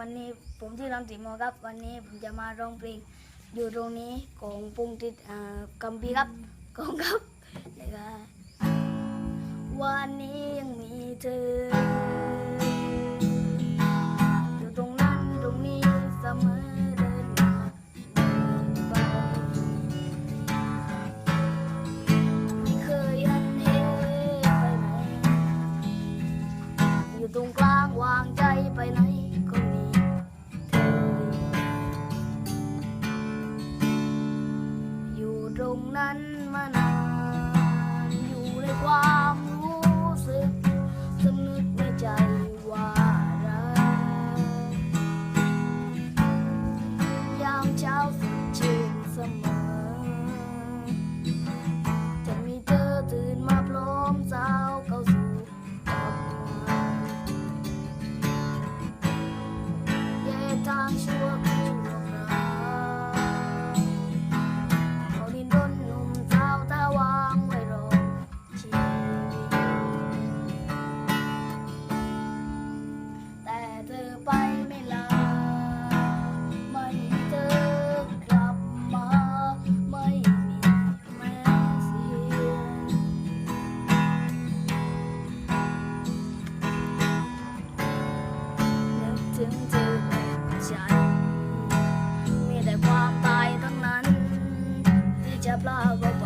วันนี้ผมชื่อลำสีโมครับ วันนี้ผมจะมาร้องเพลงอยู่ตรงนี้ของปุงติดอ่ากัมพีครับกองครับแล้วก็วันนี้ยังมีเธอ อยู่ตรงนั้นตรงนี้เสมอเดินมาเดินไปไม่เคยหันเหไปไหนอยู่ตรงกลางวางใจ งนั้นมานาน อยู่ในความรู้สึกสำนึกในใจว่ารักยามเช้าสดชื่นเสมอ จะมีเธอตื่นมาพร้อมสาวเข้าสู่ดอกไม้แยกทางชั่ว จะพลากเราไปจาก